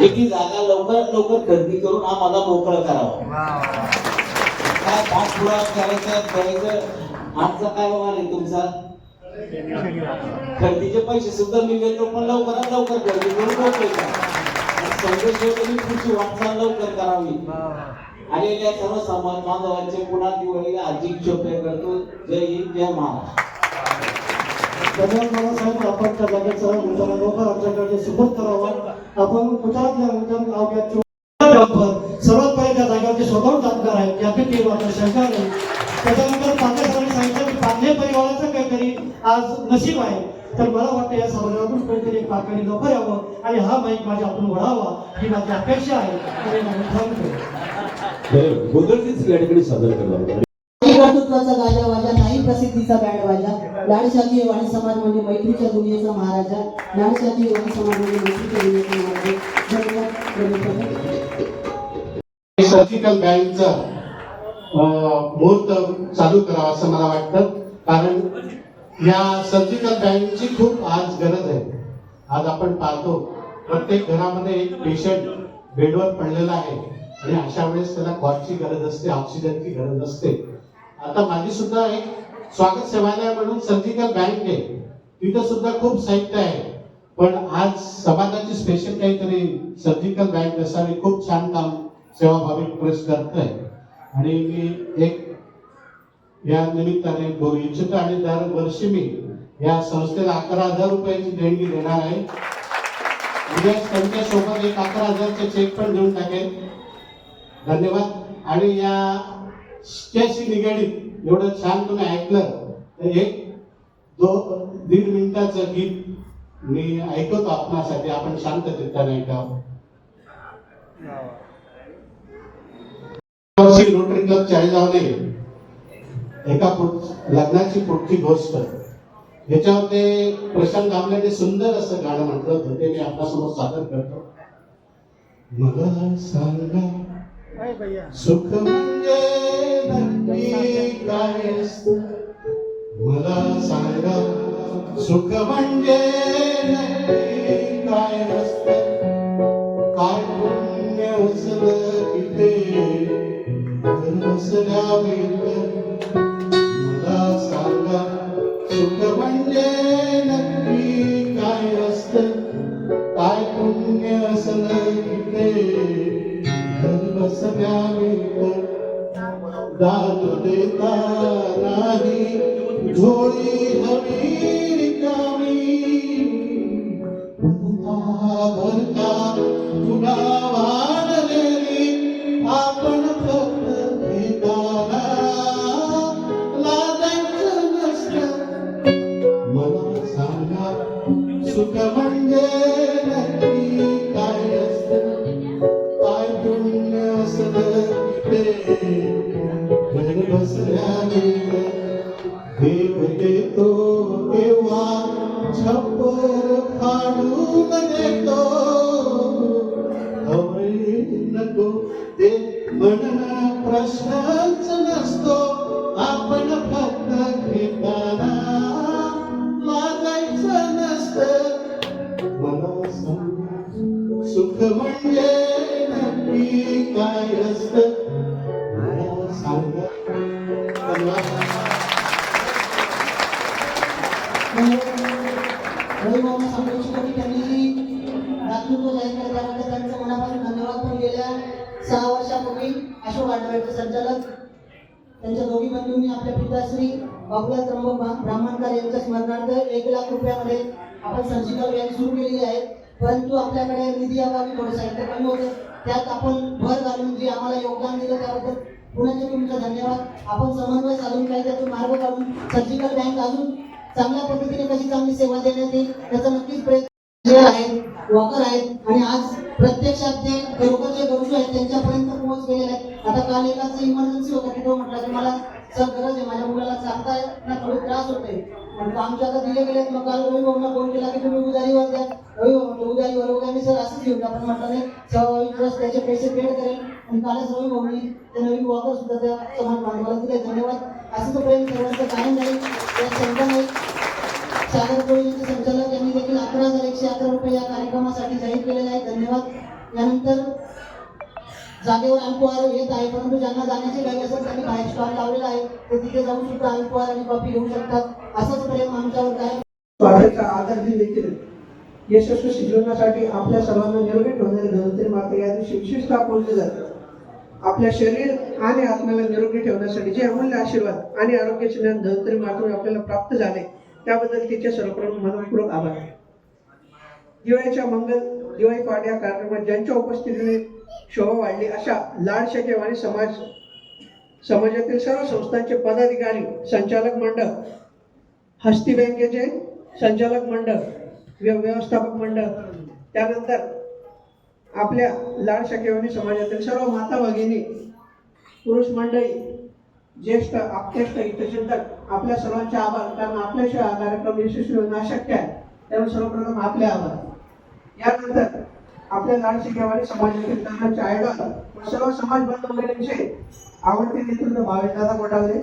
म्हणजे ती जागा लवकर लवकर खरेदी करून आम्हाला मोकळं करावं. काय करायचं आमचा काय व्यवहार आहे तुमचा? खरेदीचे पैसे सुद्धा मी देतो पण लवकरात लवकर खरेदी करून मोकळे करा संदेश तुम्ही पुढची वाटचाल लवकर करावी. आलेल्या सर्व समाज बांधवांचे पुन्हा दिवाळी अधिक शोभे करतो. जय हिंद जय महाराष्ट्र. बाबासाहेब आपण त्या जागेचा उद्याला लवकर आमच्याकडे सुपूर्द करावा. आपण सर्वात पहिले त्या जागेवरती स्वतःहून जाणकार आहेत यापैकी मात्र शंका नाही त्याच्यानंतर पाकिस्तानने सांगितलं की पांढरे परिवाराचं काहीतरी आज नशीब आहे. तर मला वाटतं या समाजातून कोणीतरी एक पाकळी लवकर यावं आणि हा माईक माझ्या आपण वळावा ही माझी अपेक्षा आहे. आणि मी थांबतो गोंधळचीच या ठिकाणी सादर करणार. नाही प्रसिद्धीचा बँड वाजा. लाडशाती वाणी समाज म्हणजे मैत्रीच्या दुनियेचा महाराजा. लाडशाती वाणी समाज म्हणजे मैत्रीच्या दुनियेचा महाराजा. सर्जिकल बँकचं मुहूर्त चालू करावा असं मला वाटतं. कारण या सर्जिकल बँकची खूप आज गरज आहे. आज आपण पाहतो प्रत्येक घरामध्ये एक पेशंट बेडवर पडलेला आहे. आणि अशा वेळेस त्याला कॉटची गरज असते ऑक्सिजनची गरज असते. आता माझी सुद्धा एक स्वागत सेवालय म्हणून सर्जिकल बँक आहे तिथं सुद्धा खूप साहित्य आहे. पण आज समाजाची स्पेशल काहीतरी सर्जिकल बँक असावी खूप छान काम सेवाभावी प्रेस करतंय. आणि मी एक या निमित्ताने बोलू इच्छितो आणि दरवर्षी मी या संस्थेला अकरा हजार रुपयाची देणगी देणार आहे. उद्या त्यांच्यासोबत एक अकरा हजारचे चेक पण देऊन टाकेल धन्यवाद. आणि या त्याशी निगडीत एवढं छान तुम्ही ऐकलं तर एक दो दीड मिनिटाचं गीत मी ऐकतो आपणासाठी. आपण शांततेने ऐकावं. वर्षी रोटरी क्लब चाळीसगावने एका पुढ- लग्नाची पुढची गोष्ट. याच्यावर ते प्रशांत दामलेने सुंदर असं गाणं म्हटलं होतं ते मी आपल्यासमोर सादर करतो. मला सांगा सुख म्हणजे नक्की काय असतं? मला सांगा सुख म्हणजे नक्की काय असतं काय पुण्य उचल इथे मला सांगा सुख म्हणजे नक्की काय असतं काय पुण्य असलं इथे घर दात देता नाही. झोळी हवी बसल्या देव देतो तेव्हा छप्पर फाडून देतो हवय नको ते म्हणणं प्रश्नच नसतो अशोक संचालक त्यांच्या दोघी बंधूंनी आपल्या पिताश्री बाबुला त्र्यंबक ब्रा- ब्राह्मणकर यांच्या स्मरणार्थ एक लाख रुपयामध्ये आपण सर्जिकल बँक सुरू केलेली आहे. परंतु आपल्याकडे निधी अभावी थोडे साहित्य कमी होते. त्यात आपण भर घालून जे आम्हाला योगदान दिलं त्याबद्दल पुण्याचे तुमचा धन्यवाद. आपण समन्वय साधून काही त्यातून मार्ग काढून सर्जिकल बँक अजून चांगल्या पद्धतीने कशी चांगली सेवा देण्यात येईल त्याचा नक्कीच प्रयत्न जे आहेत वॉकर आहेत. आणि आज प्रत्यक्षात जे खरोखर जे गरजू आहेत त्यांच्यापर्यंत पोहोच गेलेले आहेत आता काल एकाच इमर्जन्सी होता तिथं म्हटलं की मला सर गरज आहे माझ्या मुलाला चालता ना थोडे त्रास होते पण आमच्या आता दिले गेले मग काल रवी भाऊना फोन केला की तुम्ही उधारीवर द्या. रवी भाऊ उदारीवर उधारीवर वगैरे मी सर असंच घेऊन आपण म्हटलं नाही स्वाभाविक ट्रस्ट त्याचे पैसे पेड करेल. आणि कालच रवी भाऊनी ते नवीन वॉकर सुद्धा त्या समाज बांधवाला दिले धन्यवाद. असं तो प्रेम सर्वांचं कायम नाही. त्या शंका नाही. सागर कोळी जागेवर अल्पहार येत आहे परंतु ज्यांना जाण्याची गरज असेल त्यांनी बाहेर स्टॉल लावलेला आहे. ते तिथे जाऊन सुद्धा अल्पहार आणि कॉफी घेऊ शकतात. असंच प्रेम आमच्यावर आहे स्वार्थाचा आदर देखील यशस्वी शिकवण्यासाठी आपल्या सर्वांना निरोगी ठेवणारे धनवंतरी माता या दिवशी विशेषतः बोलले जातात आपल्या शरीर आणि आत्म्याला निरोगी ठेवण्यासाठी जे अमूल्य आशीर्वाद आणि आरोग्याचे ज्ञान धनवंतरी मातेमुळे आपल्याला प्राप्त झाले त्याबद्दल तिचे सर्वप्रथम मनपूर्वक आभार. दिवाळीच्या मंगल दिवाळी पहाट या कार्यक्रमात ज्यांच्या उपस्थितीने शोभा वाढली अशा लाड शकेवाणी समाज समाजातील सर्व संस्थांचे पदाधिकारी संचालक मंडळ हस्ती बँकेचे संचालक मंडळ व्यवस्थापक मंडळ त्यानंतर आपल्या लाड शाखेवाणी समाजातील सर्व माता भगिनी पुरुष मंडळी ज्येष्ठ आपतेष्ट हितचिंतक आपल्या सर्वांचे आभार. कारण आपल्याशिवाय हा कार्यक्रम यशस्वी होणं अशक्य आहे. त्यामुळे सर्वप्रथम आपले आभार. यानंतर आपल्या लाड शाखेवाणी समाजातील तरुणांचे आयडॉल व सर्व समाज बांधवांचे आवडते नेतृत्व भावेशदादा कोटावले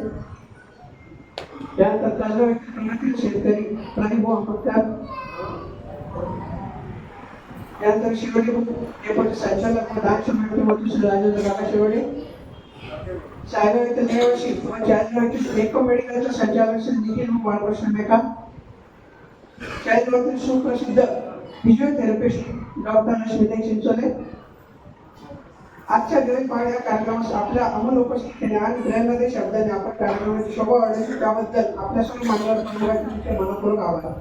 त्यानंतर तासगाव येथील शेतकरी प्रतिभू अंबेडकर त्यानंतर शिवडी पेपरचे संचालक व दान समिती मंत्री श्री राजेंद्र काका शिवडे सायगाव येथील रहिवासी व चाळीसगाव एको मेडिकलचे संचालक श्री निखिल बाळकृष्ण मेका चाळीसगाव सुप्रसिद्ध सुप्रसिद्ध फिजिओथेरपिस्ट डॉक्टर रश्मिताई चिंचोले आजच्या दिवस पाहण्या या कार्यक्रमास आपल्या अमोल उपस्थितीने आणि प्रेरणादायी शब्दाने आपण कार्यक्रमाची शोभा वाढवली त्याबद्दल आपल्या सर्व मान्यवर मनपूर्वक आभार.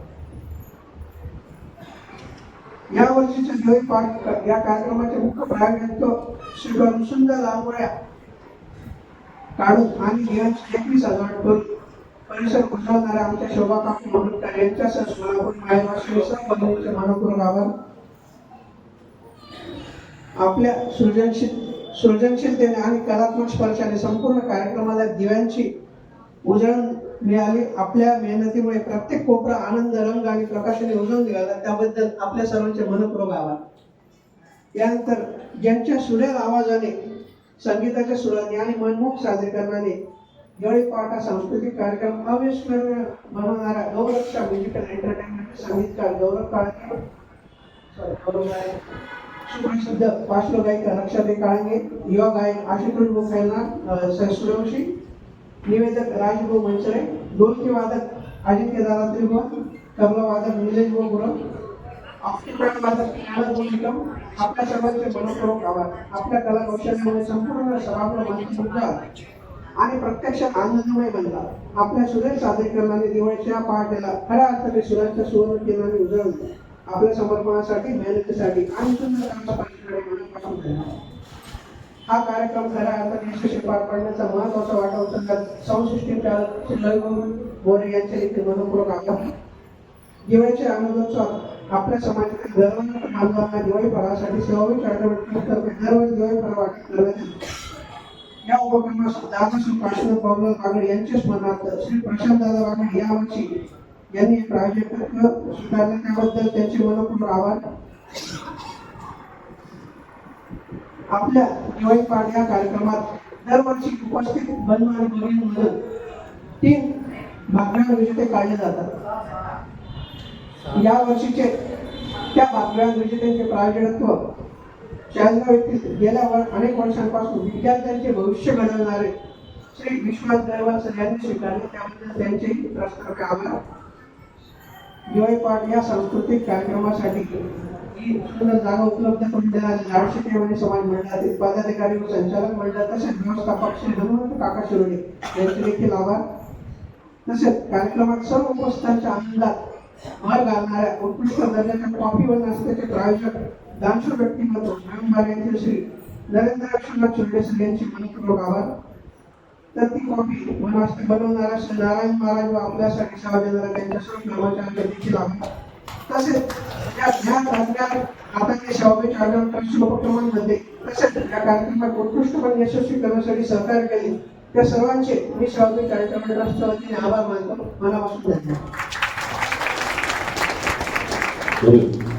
या वर्षीचे दिवाळी पाठ या कार्यक्रमाचे मुख्य प्रायोजक श्री सुंदर लांबोळ्या. काढून आणि दिवस एकवीस हजार करून परिसर उजळवणाऱ्या आमच्या शोभा काकू मंडळकर यांच्यासह सोलापूर मायवासी सर्व बंधूंचे मनपूर्वक आपल्या सृजनशील सृजनशीलतेने आणि कलात्मक स्पर्शाने संपूर्ण कार्यक्रमाला दिव्यांची उजळण मिळाली. आपल्या मेहनतीमुळे प्रत्येक कोपरा आनंद रंग आणि प्रकाशाने उजळून निघाला. त्याबद्दल आपल्या सर्वांचे मनपूर्वक आभार. यानंतर ज्यांच्या सुरेल आवाजाने संगीताच्या सुराने आणि मनमोहक सादरीकरणाने दिवाळी पहाट सांस्कृतिक कार्यक्रम अविस्मरणीय बनवणारा गौरक्षा म्युझिकल एंटरटेनमेंट संगीतकार गौरव काळके सुप्रसिद्ध पार्श्वगायिका रक्षाताई काळंगे युवा गायक आशुतोष बोखायला सूर्यवंशी निवेदक राजभाऊ मंचरे ढोलकी वादक अजिंक्य दादा त्रिभुवन तबला वादक निलेश भाऊ गुरव वादक आनंद आपल्या सर्वांचे मनपूर्वक आभार. आपल्या कला कौशल्यामुळे संपूर्ण सभागृह मंत्र आणि प्रत्यक्ष आनंदमय बनला आपल्या सुरेश सादरीकरणाने दिवाळीच्या पहाटेला खऱ्या अर्थाने सुरांच्या सुवर्ण किरणाने उजळवले आपल्या समर्पणासाठी मेहनतीसाठी आणि सुंदर कामासाठी मनापासून धन्यवाद. हा कार्यक्रम खऱ्या अर्थाने यशस्वी पार पाडण्याचा महत्त्वाचा वाटा उचलतात संसिष्टी चालक श्री रविभाऊ यांचे देखील मनपूर्वक आभार. दिवाळीचे आनंदोत्सव आपल्या समाजातील गरवंत मानवांना दिवाळी फळासाठी सेवावी चार्टरतर्फे दरवर्षी दिवाळी फळ वाटप करण्यात या दादाश्री काशीनाथ यांच्या स्मरणार्थ श्री यांनी प्रायोजकत्व स्वीकारले त्याबद्दल त्यांचे आभार. आपल्या दिवाळी पाठ या कार्यक्रमात दरवर्षी उपस्थित बंधू आणि तीन भागव्यान विजेते काढले जातात. या वर्षीचे त्या भागव्यान विजेत्यांचे प्रायोजकत्व चाळीसगाव व्यक्ती गेल्या अनेक वर्षांपासून विद्यार्थ्यांचे भविष्य घडवणारे श्री विश्वास गरवाल सर यांनी स्वीकारले. त्याबद्दल त्यांचेही प्रश्न आभार. दिवाळी पाठ या सांस्कृतिक कार्यक्रमासाठी ही सुंदर जागा उपलब्ध करून देणारे लाडशे आणि समाज मंडळातील पदाधिकारी व संचालक मंडळ तसेच व्यवस्थापक श्री हनुमंत काका शिरोडे यांचे देखील आभार. तसेच कार्यक्रमात सर्व उपस्थितांच्या आनंदात भर घालणाऱ्या उत्कृष्ट दर्जाच्या कॉफी व नाश्त्याचे प्रायोजक दानशूर व्यक्तिमत्व नवीन येथील श्री नरेंद्र लक्ष्मण चुंडेसर यांचे मनपूर्वक आभार तर ती कॉपी व नाश्ता श्री नारायण महाराज व आपल्यासाठी सेवा देणाऱ्या त्यांच्या सर्व कर्मचाऱ्यांचे देखील आभार तसेच या ज्ञान अज्ञान हाताचे तसेच या कार्यक्रमात उत्कृष्टपणे यशस्वी करण्यासाठी सहकार्य केले. त्या सर्वांचे मी शाहूबे चारिटेबल ट्रस्टच्या वतीने आभार मानतो. मनापासून धन्यवाद. हो.